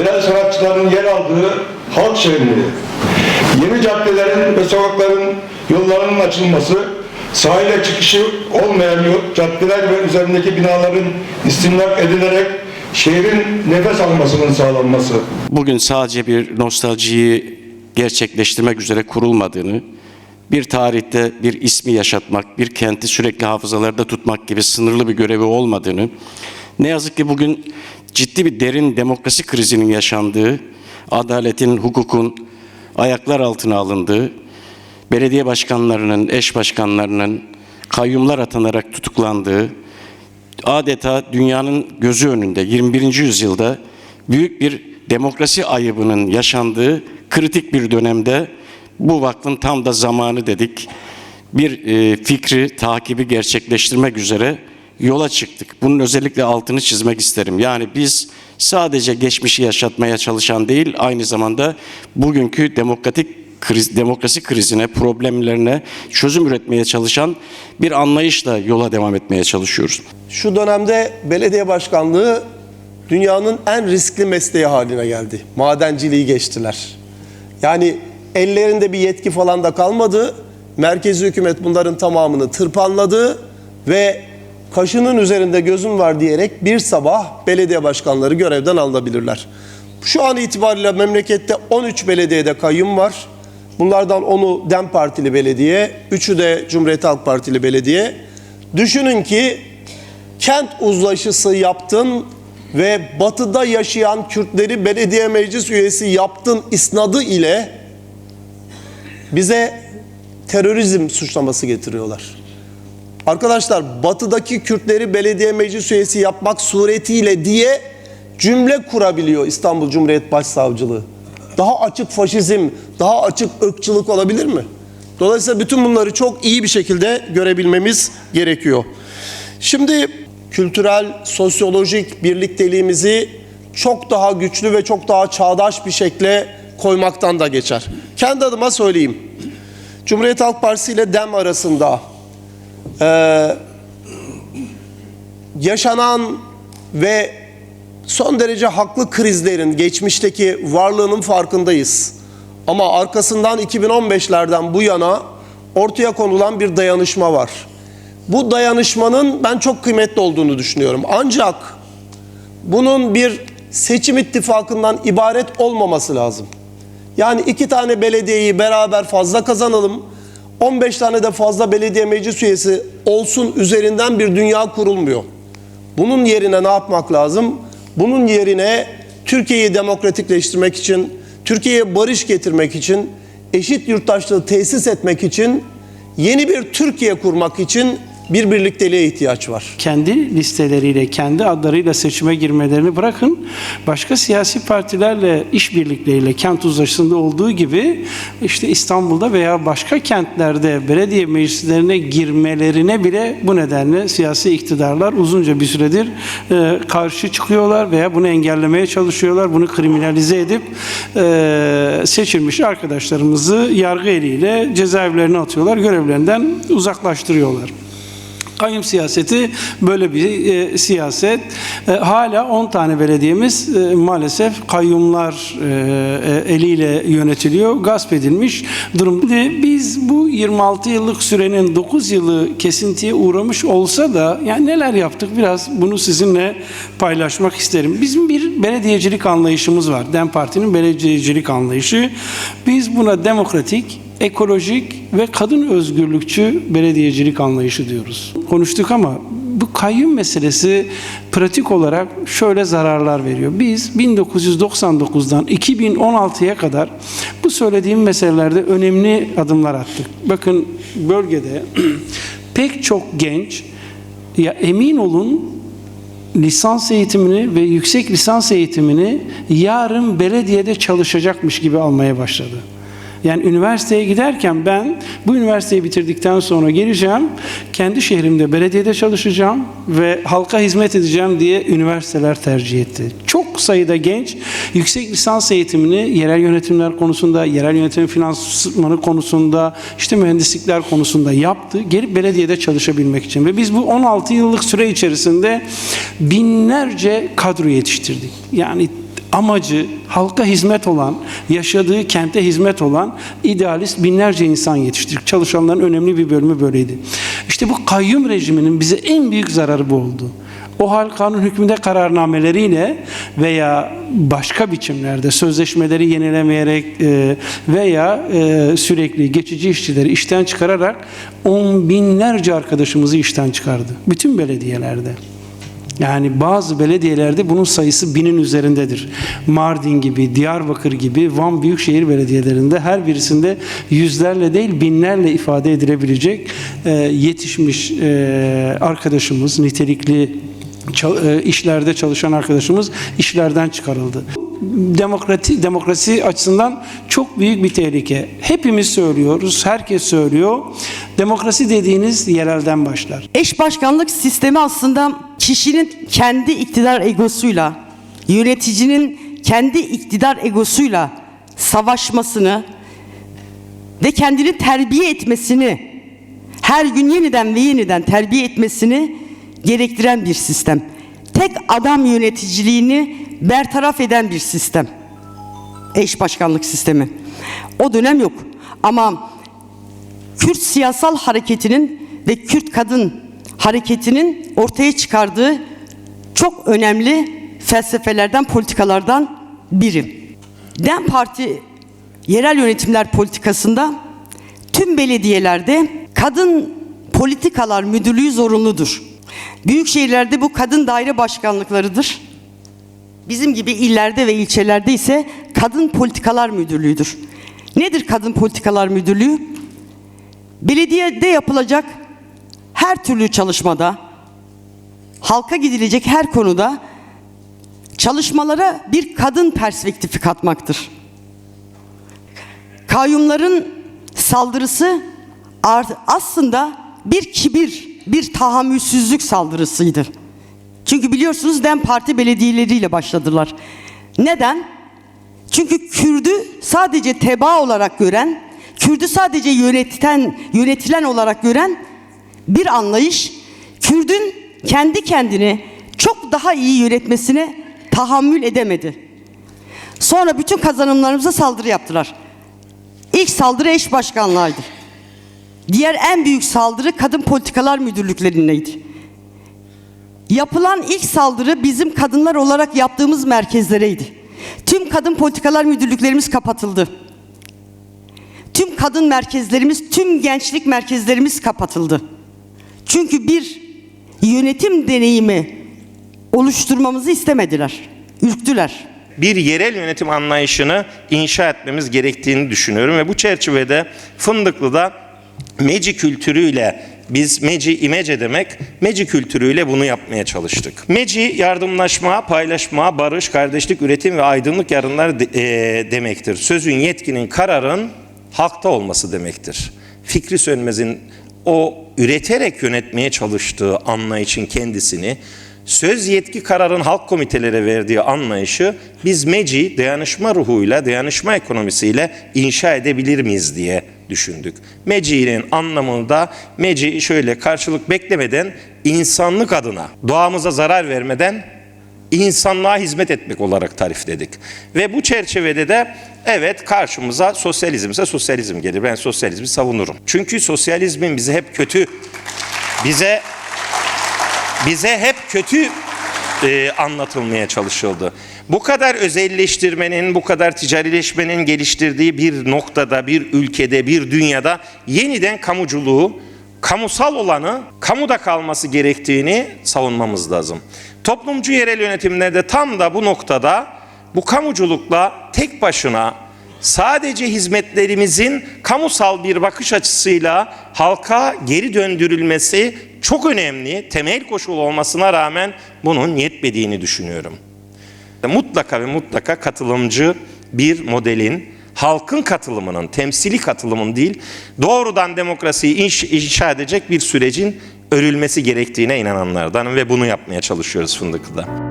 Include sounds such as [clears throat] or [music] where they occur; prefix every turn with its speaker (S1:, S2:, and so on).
S1: yerel sanatçıların yer aldığı halk şehirleri, yeni caddelerin ve sokakların yollarının açılması, sahile çıkışı olmayan caddeler ve üzerindeki binaların istimlak edilerek şehrin nefes almasının sağlanması,
S2: bugün sadece bir nostaljiyi gerçekleştirmek üzere kurulmadığını, bir tarihte bir ismi yaşatmak, bir kenti sürekli hafızalarda tutmak gibi sınırlı bir görevi olmadığını, ne yazık ki bugün ciddi bir derin demokrasi krizinin yaşandığı, adaletin, hukukun ayaklar altına alındığı, belediye başkanlarının, eş başkanlarının kayyumlar atanarak tutuklandığı, adeta dünyanın gözü önünde 21. yüzyılda büyük bir demokrasi ayıbının yaşandığı kritik bir dönemde bu vakfın tam da zamanı dedik. Bir e, fikri, takibi gerçekleştirmek üzere yola çıktık. Bunun özellikle altını çizmek isterim. Yani biz sadece geçmişi yaşatmaya çalışan değil, aynı zamanda bugünkü demokratik kriz, demokrasi krizine, problemlerine çözüm üretmeye çalışan bir anlayışla yola devam etmeye çalışıyoruz.
S3: Şu dönemde belediye başkanlığı dünyanın en riskli mesleği haline geldi. Madenciliği geçtiler. Yani ellerinde bir yetki falan da kalmadı. Merkezi hükümet bunların tamamını tırpanladı ve kaşının üzerinde gözüm var diyerek bir sabah belediye başkanları görevden alınabilirler. Şu an itibariyle memlekette 13 belediyede kayyum var. Bunlardan 10'u DEM Partili belediye, 3'ü de Cumhuriyet Halk Partili belediye. Düşünün ki kent uzlaşısı yaptın ve batıda yaşayan Kürtleri belediye meclis üyesi yaptın isnadı ile bize terörizm suçlaması getiriyorlar. Arkadaşlar batıdaki Kürtleri belediye meclis üyesi yapmak suretiyle diye cümle kurabiliyor İstanbul Cumhuriyet Başsavcılığı. Daha açık faşizm, daha açık ırkçılık olabilir mi? Dolayısıyla bütün bunları çok iyi bir şekilde görebilmemiz gerekiyor. Şimdi kültürel, sosyolojik birlikteliğimizi çok daha güçlü ve çok daha çağdaş bir şekle koymaktan da geçer. Kendi adıma söyleyeyim. Cumhuriyet Halk Partisi ile DEM arasında eee, yaşanan ve son derece haklı krizlerin geçmişteki varlığının farkındayız. Ama arkasından 2015'lerden bu yana ortaya konulan bir dayanışma var. Bu dayanışmanın ben çok kıymetli olduğunu düşünüyorum. Ancak bunun bir seçim ittifakından ibaret olmaması lazım. Yani iki tane belediyeyi beraber fazla kazanalım. 15 tane de fazla belediye meclis üyesi olsun üzerinden bir dünya kurulmuyor. Bunun yerine ne yapmak lazım? Bunun yerine Türkiye'yi demokratikleştirmek için, Türkiye'ye barış getirmek için, eşit yurttaşlığı tesis etmek için, yeni bir Türkiye kurmak için bir birlikteliğe ihtiyaç var.
S4: kendi listeleriyle, kendi adlarıyla seçime girmelerini bırakın. Başka siyasi partilerle, işbirlikleriyle kent uzlaşısında olduğu gibi işte İstanbul'da veya başka kentlerde belediye meclislerine girmelerine bile bu nedenle siyasi iktidarlar uzunca bir süredir e, karşı çıkıyorlar veya bunu engellemeye çalışıyorlar. Bunu kriminalize edip e, seçilmiş arkadaşlarımızı yargı eliyle cezaevlerine atıyorlar, görevlerinden uzaklaştırıyorlar. Kayyum siyaseti böyle bir e, siyaset. E, hala 10 tane belediyemiz e, maalesef kayyumlar e, e, eliyle yönetiliyor, gasp edilmiş durum. Şimdi Biz bu 26 yıllık sürenin 9 yılı kesintiye uğramış olsa da yani neler yaptık biraz bunu sizinle paylaşmak isterim. Bizim bir belediyecilik anlayışımız var. DEM Parti'nin belediyecilik anlayışı. Biz buna demokratik, ekolojik ve kadın özgürlükçü belediyecilik anlayışı diyoruz. Konuştuk ama bu kayyum meselesi pratik olarak şöyle zararlar veriyor. Biz 1999'dan 2016'ya kadar bu söylediğim meselelerde önemli adımlar attık. Bakın bölgede [clears throat] pek çok genç ya emin olun lisans eğitimini ve yüksek lisans eğitimini yarın belediyede çalışacakmış gibi almaya başladı. Yani üniversiteye giderken ben bu üniversiteyi bitirdikten sonra geleceğim, kendi şehrimde belediyede çalışacağım ve halka hizmet edeceğim diye üniversiteler tercih etti. Çok sayıda genç yüksek lisans eğitimini yerel yönetimler konusunda, yerel yönetim finansmanı konusunda, işte mühendislikler konusunda yaptı. Gelip belediyede çalışabilmek için ve biz bu 16 yıllık süre içerisinde binlerce kadro yetiştirdik. Yani amacı halka hizmet olan, yaşadığı kente hizmet olan idealist binlerce insan yetiştirdik. Çalışanların önemli bir bölümü böyleydi. İşte bu kayyum rejiminin bize en büyük zararı bu oldu. O hal kanun hükmünde kararnameleriyle veya başka biçimlerde sözleşmeleri yenilemeyerek e, veya e, sürekli geçici işçileri işten çıkararak on binlerce arkadaşımızı işten çıkardı. Bütün belediyelerde. Yani bazı belediyelerde bunun sayısı binin üzerindedir. Mardin gibi, Diyarbakır gibi, Van Büyükşehir Belediyelerinde her birisinde yüzlerle değil binlerle ifade edilebilecek e, yetişmiş e, arkadaşımız, nitelikli işlerde çalışan arkadaşımız işlerden çıkarıldı. Demokrati, demokrasi açısından çok büyük bir tehlike. Hepimiz söylüyoruz, herkes söylüyor. Demokrasi dediğiniz yerelden başlar.
S5: Eş başkanlık sistemi aslında kişinin kendi iktidar egosuyla, yöneticinin kendi iktidar egosuyla savaşmasını ve kendini terbiye etmesini, her gün yeniden ve yeniden terbiye etmesini gerektiren bir sistem. Tek adam yöneticiliğini bertaraf eden bir sistem. Eş başkanlık sistemi. O dönem yok. Ama Kürt siyasal hareketinin ve Kürt kadın hareketinin ortaya çıkardığı çok önemli felsefelerden, politikalardan biri. DEM Parti yerel yönetimler politikasında tüm belediyelerde kadın politikalar müdürlüğü zorunludur. Büyük şehirlerde bu kadın daire başkanlıklarıdır. Bizim gibi illerde ve ilçelerde ise kadın politikalar müdürlüğüdür. Nedir kadın politikalar müdürlüğü? Belediyede yapılacak her türlü çalışmada, halka gidilecek her konuda çalışmalara bir kadın perspektifi katmaktır. Kayyumların saldırısı aslında bir kibir, bir tahammülsüzlük saldırısıydı. Çünkü biliyorsunuz DEM Parti belediyeleriyle başladılar. Neden? Çünkü Kürdü sadece teba olarak gören, Kürdü sadece yönetilen, yönetilen olarak gören bir anlayış, Kürdün kendi kendini çok daha iyi yönetmesine tahammül edemedi. Sonra bütün kazanımlarımıza saldırı yaptılar. İlk saldırı eş başkanlığıydı. Diğer en büyük saldırı kadın politikalar müdürlüklerindeydi. Yapılan ilk saldırı bizim kadınlar olarak yaptığımız merkezlereydi. Tüm kadın politikalar müdürlüklerimiz kapatıldı. Tüm kadın merkezlerimiz, tüm gençlik merkezlerimiz kapatıldı. Çünkü bir yönetim deneyimi oluşturmamızı istemediler. Ürktüler.
S6: bir yerel yönetim anlayışını inşa etmemiz gerektiğini düşünüyorum ve bu çerçevede Fındıklı'da Meci kültürüyle biz Meci imece demek Meci kültürüyle bunu yapmaya çalıştık. Meci yardımlaşma, paylaşma, barış, kardeşlik, üretim ve aydınlık yarınlar de- e, demektir. Sözün, yetkinin, kararın halkta olması demektir. Fikri Sönmez'in o üreterek yönetmeye çalıştığı anlayışın kendisini söz yetki kararın halk komitelere verdiği anlayışı biz MECI dayanışma ruhuyla, dayanışma ekonomisiyle inşa edebilir miyiz diye düşündük. MECI'nin anlamını da MECI şöyle karşılık beklemeden insanlık adına doğamıza zarar vermeden insanlığa hizmet etmek olarak tarifledik. Ve bu çerçevede de evet karşımıza sosyalizmse sosyalizm gelir. Ben sosyalizmi savunurum. Çünkü sosyalizmin bize hep kötü, bize bize hep kötü e, anlatılmaya çalışıldı. Bu kadar özelleştirmenin, bu kadar ticarileşmenin geliştirdiği bir noktada, bir ülkede, bir dünyada yeniden kamuculuğu, kamusal olanı kamuda kalması gerektiğini savunmamız lazım. Toplumcu yerel yönetimlerde tam da bu noktada bu kamuculukla tek başına sadece hizmetlerimizin kamusal bir bakış açısıyla halka geri döndürülmesi çok önemli, temel koşul olmasına rağmen bunun yetmediğini düşünüyorum. Mutlaka ve mutlaka katılımcı bir modelin, halkın katılımının, temsili katılımın değil, doğrudan demokrasiyi inş- inşa edecek bir sürecin örülmesi gerektiğine inananlardanım ve bunu yapmaya çalışıyoruz Fındıklı'da.